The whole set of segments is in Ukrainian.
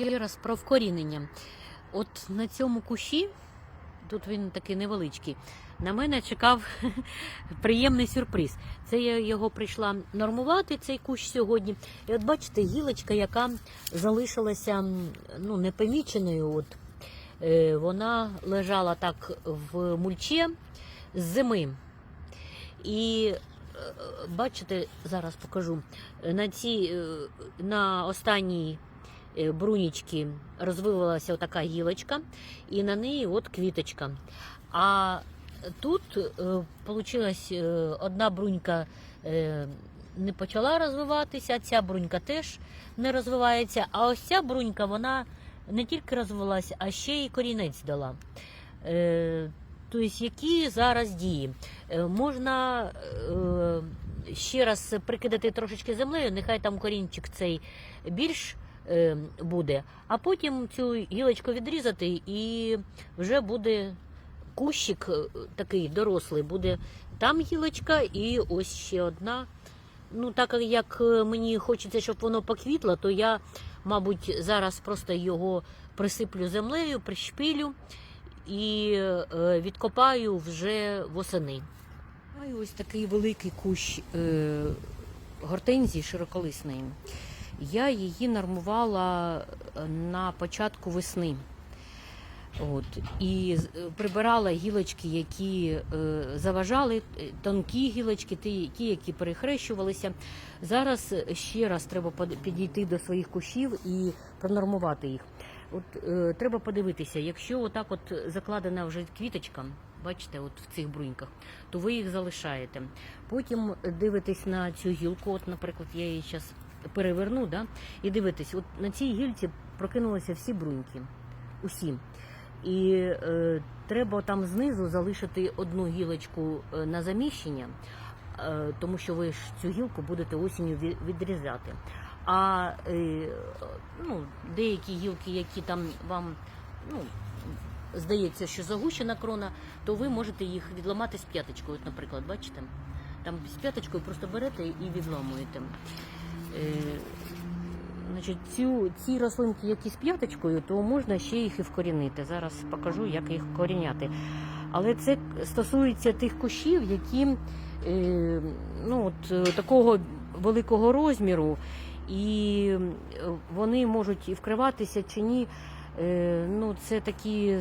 Ще раз про вкорінення. От на цьому кущі, тут він такий невеличкий, на мене чекав приємний сюрприз. Це я його прийшла нормувати, цей кущ сьогодні. І от бачите, гілочка, яка залишилася ну, непоміченою. От, е, вона лежала так в мульчі з зими. І е, бачите, зараз покажу. На цій, е, на останній е, брунічці розвивалася така гілочка, і на неї от квіточка. А тут вийшла одна брунька е, не почала розвиватися, ця брунька теж не розвивається. А ось ця брунька, вона не тільки розвивалася, а ще й корінець дала. Е, Тобто, які зараз дії? Е, Можна е, ще раз прикидати трошечки землею, нехай там корінчик цей більш е, буде, а потім цю гілочку відрізати і вже буде кущик е, такий дорослий, буде там гілочка і ось ще одна. Ну, так як е, мені хочеться, щоб воно поквітло, то я, мабуть, зараз просто його присиплю землею, пришпилю і е, відкопаю вже восени. Маю ось такий великий кущ гортензії широколисної. Я її нормувала е, на початку весни. От, і е, прибирала гілочки, які е, заважали, е, тонкі гілочки, ті, які перехрещувалися. Зараз ще раз треба підійти до своїх кущів і пронормувати їх. От е, треба подивитися, якщо отак от закладена вже квіточка, бачите, от в цих бруньках, то ви їх залишаєте. Потім дивитесь на цю гілку, от, наприклад, я її зараз переверну, да, і дивитесь, от на цій гілці прокинулися всі бруньки. Усі. І е, треба там знизу залишити одну гілочку е, на заміщення, е, тому що ви ж цю гілку будете осінню відрізати. А е, ну, деякі гілки, які там вам ну, здається, що загущена крона, то ви можете їх відламати з п'яточкою. От, наприклад, бачите? Там з п'яточкою просто берете і відламуєте. Е, Значить, цю, ці рослинки, які з п'яточкою, то можна ще їх і вкорінити. Зараз покажу, як їх вкоріняти. Але це стосується тих кущів, які е, ну, от, е, такого великого розміру, і вони можуть і вкриватися чи ні. Ну, це такі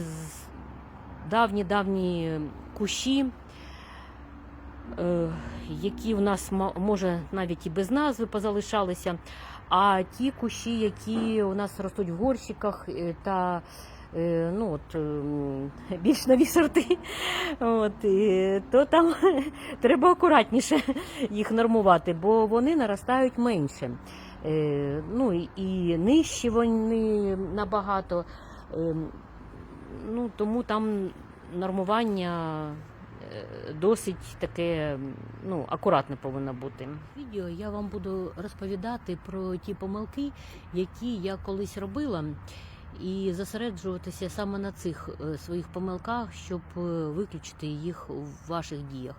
давні-давні кущі. Е, Які в нас може навіть і без назви позалишалися, а ті кущі, які у нас ростуть в горщиках е, та е, ну, от, ем, більш нові сорти, от, то там треба акуратніше їх нормувати, бо вони наростають менше. Ну і- нижчі вони набагато. Ем, Ну, тому там нормування досить таке ну, акуратне повинно бути. Відео я вам буду розповідати про ті помилки, які я колись робила, і зосереджуватися саме на цих е, своїх помилках, щоб е, виключити їх у ваших діях.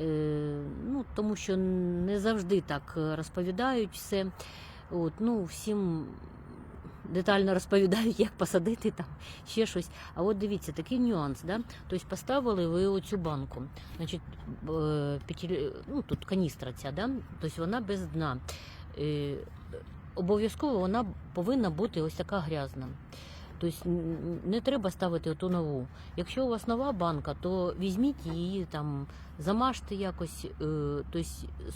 Е, Ну, тому що не завжди так розповідають все. От, ну, всім детально розповідають, як посадити там ще щось. А от дивіться, такий нюанс. Да? Тобто поставили ви оцю банку. Значить, е, п'ятилі- ну, тут каністра ця, да? тобто вона без дна. Е, Обов'язково вона повинна бути ось така грязна. Тобто не треба ставити оту нову. Якщо у вас нова банка, то візьміть її там, замажте якось. Тобто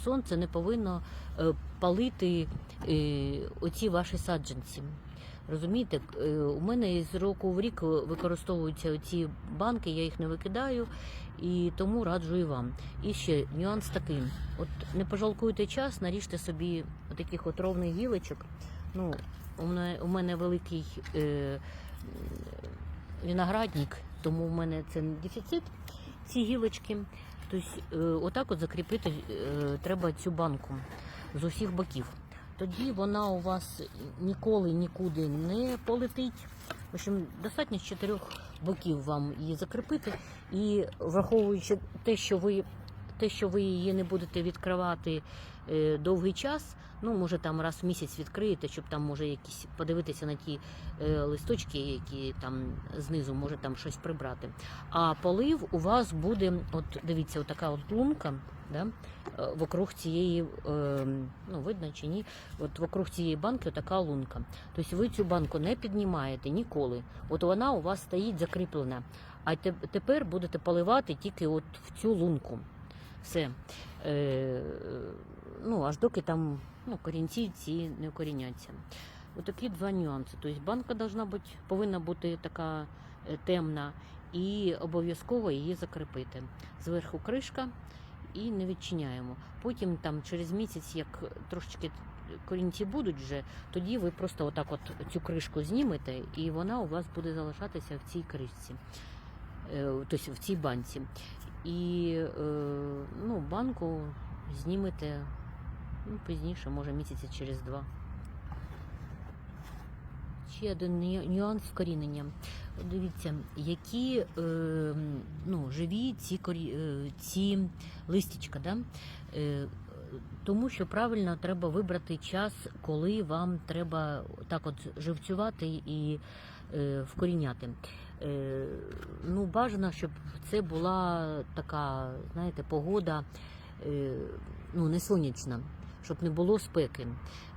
сонце не повинно е, палити е, оці ваші саджанці. Розумієте, у мене з року в рік використовуються ці банки, я їх не викидаю, і тому раджу і вам. І ще нюанс такий: от не пожалкуйте час, наріжте собі таких от ровних гілочок. Ну, у мене, у мене великий е, виноградник, тому в мене це дефіцит, ці гілочки. Тобто, е, отак от закріпити е, треба цю банку з усіх боків. Тоді вона у вас ніколи нікуди не полетить. В общем, достатньо з чотирьох боків вам її закріпити. І враховуючи те, що ви те, що ви її не будете відкривати е, довгий час. Ну, може, там раз в місяць відкриєте, щоб там може якісь подивитися на ті е, листочки, які там знизу, може там щось прибрати. А полив у вас буде, от дивіться, отака от лунка, да, е, вокруг цієї, ну видно чи ні, от вокруг цієї банки така лунка. Тобто ви цю банку не піднімаєте ніколи. От вона у вас стоїть закріплена. А тепер будете поливати тільки от в цю лунку. Все. Е, ну, аж доки там ну, корінці ці не укоріняться. Отакі два нюанси. Тобто банка должна бути, повинна бути така е, темна і обов'язково її закріпити. Зверху кришка і не відчиняємо. Потім там через місяць, як трошечки корінці будуть вже, тоді ви просто отак от цю кришку знімете, і вона у вас буде залишатися в цій кришці, тобто в цій банці. І е, ну, банку знімете ну, пізніше, може місяці через два. Ще один нюанс вкорінення. Дивіться, які е, ну, живі ці, корі, е, ці листячка. Да? Е, тому що правильно треба вибрати час, коли вам треба так от живцювати і е, вкоріняти. Е, ну, бажано, щоб це була така, знаєте, погода е, ну, не сонячна, щоб не було спеки.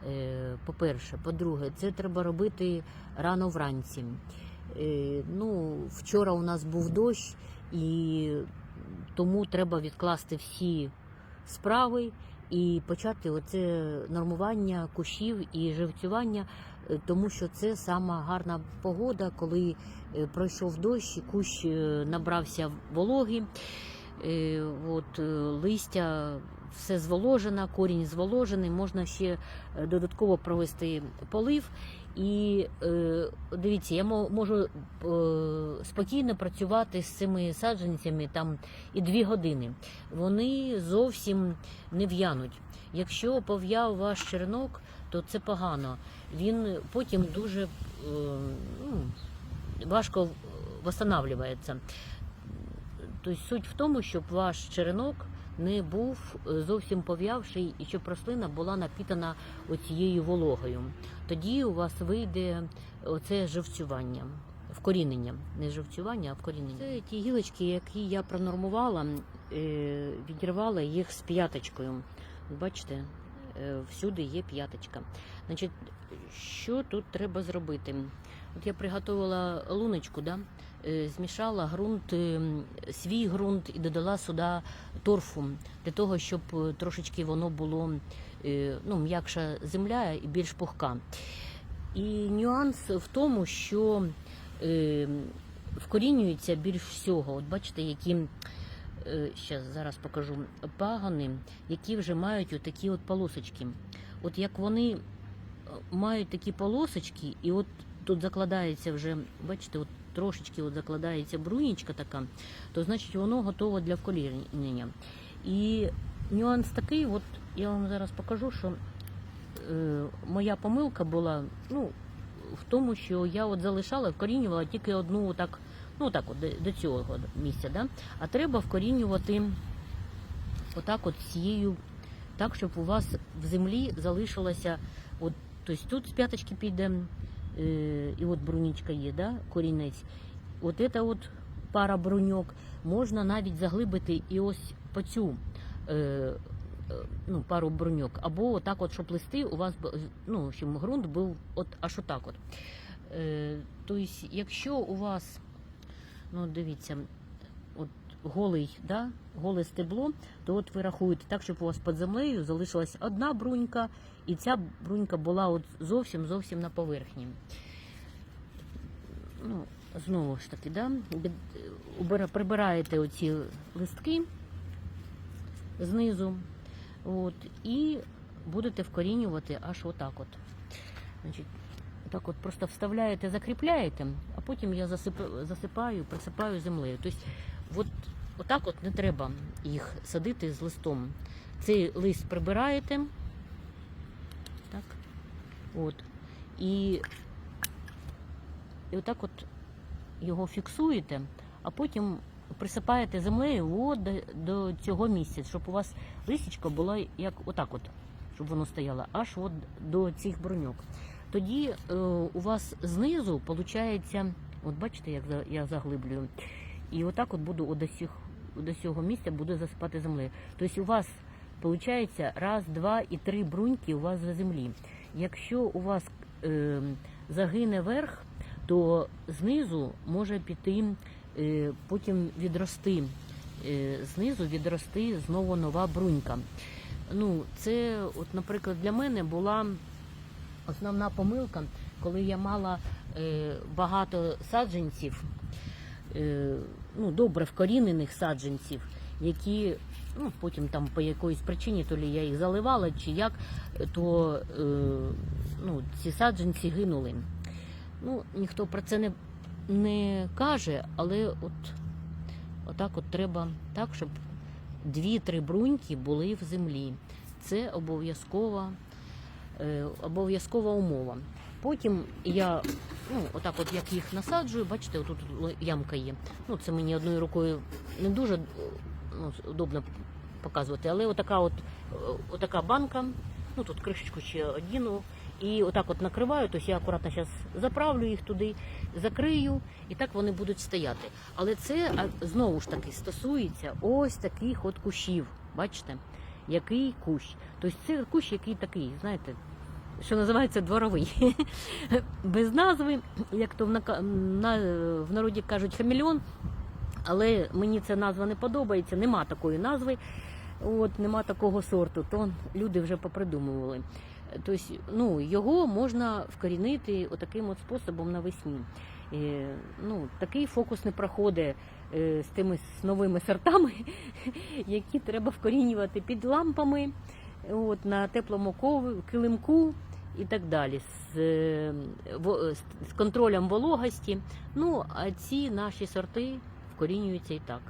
Е, по-перше, по-друге, це треба робити рано вранці. Ну, вчора у нас був дощ, і тому треба відкласти всі справи і почати оце нормування кущів і живцювання, тому що це сама гарна погода, коли е, пройшов дощ, і кущ е, набрався вологи. Е, От, е, листя все зволожено, корінь зволожений, можна ще е, додатково провести полив. І е, дивіться, я можу е, спокійно працювати з цими саджанцями там і дві години. Вони зовсім не в'януть. Якщо пов'яв ваш черенок, то це погано. Він потім дуже е, ну, важко восстанавливається. Тобто суть в тому, щоб ваш черенок не був е, зовсім пов'явший і щоб рослина була напітана оцією вологою. Тоді у вас вийде оце живцювання, вкорінення. Не живцювання, а вкорінення. Це ті гілочки, які я пронормувала, е, відірвала їх з п'яточкою. Бачите, всюди є п'яточка. Значить, що тут треба зробити? От я приготувала луночку, да? е, змішала ґрунт, е, свій ґрунт і додала сюди торфу для того, щоб е, трошечки воно було е, ну, м'якша земля і більш пухка. І нюанс в тому, що е, вкорінюється більш всього. От бачите, які е, щас, зараз покажу пагони, які вже мають отакі от полосочки. От як вони е, мають такі полосочки, і от тут закладається вже, бачите, от трошечки от закладається брунічка така, то значить воно готово для вкорінення. І нюанс такий, от я вам зараз покажу, що е, моя помилка була ну, в тому, що я от залишала, вкорінювала тільки одну так, ну так от до- цього місця. Да? А треба вкорінювати отак от цією, так, щоб у вас в землі залишилося, от, тобто тут з п'яточки піде, е, і от брунічка є, да? корінець. От це от пара бруньок. Можна навіть заглибити і ось по цю е, е, ну, пару бруньок. Або отак, от, щоб листи у вас ну, щоб ґрунт був от аж отак. От. Тобто, якщо у вас, ну дивіться, от голий, да, голе стебло, то от ви рахуєте так, щоб у вас під землею залишилась одна брунька, і ця брунька була от зовсім зовсім на поверхні. Ну, знову ж таки, да, прибираєте оці листки знизу, от, і будете вкорінювати аж отак от. Значить, так от просто вставляєте, закріпляєте, а потім я засип- засипаю, присипаю землею. Тобто, от, отак от не треба їх садити з листом. Цей лист прибираєте. Так. От. І, і отак от його фіксуєте, а потім присипаєте землею от до, до цього місця, щоб у вас лисічка була як отак, от, щоб воно стояло, аж от до цих бруньок. Тоді е, у вас знизу виходить, от бачите, як за- я заглиблюю, і отак от буду до, до цього місця буду засипати землею. Тобто у вас виходить раз, два і три бруньки у вас за землі. Якщо у вас е, загине верх, то знизу може піти, е, потім відрости. е, Знизу відрости знову нова брунька. Ну, це, от, наприклад, для мене була основна помилка, коли я мала е, багато саджанців, е, ну, добре вкорінених саджанців, які ну, потім там по якоїсь причині, то лі я їх заливала чи як, то е, ну, ці саджанці гинули. Ну, ніхто про це не, не каже, але от отак от треба так, щоб дві-три бруньки були в землі. Це обов'язкова, е, обов'язкова умова. Потім я, ну, отак от як їх насаджую, бачите, отут ямка є. Ну, це мені одною рукою не дуже е, ну, удобно показувати, але отака от, е, отака банка, ну тут кришечку ще одіну, і отак от накриваю, тобто я акуратно зараз заправлю їх туди, закрию, і так вони будуть стояти. Але це знову ж таки стосується ось таких от кущів. Бачите, який кущ. Тобто це кущ, який такий, знаєте, що називається дворовий. Без назви, як то в, народі кажуть, хамільон. Але мені ця назва не подобається, нема такої назви, от, нема такого сорту, то люди вже попридумували. Тобто, ну, його можна вкорінити отаким от способом навесні. Е, ну, такий фокус не проходить з тими новими сортами, які треба вкорінювати під лампами, от, на теплому килимку і так далі, е, з- з контролем вологості. Ну, а ці наші сорти вкорінюються і так.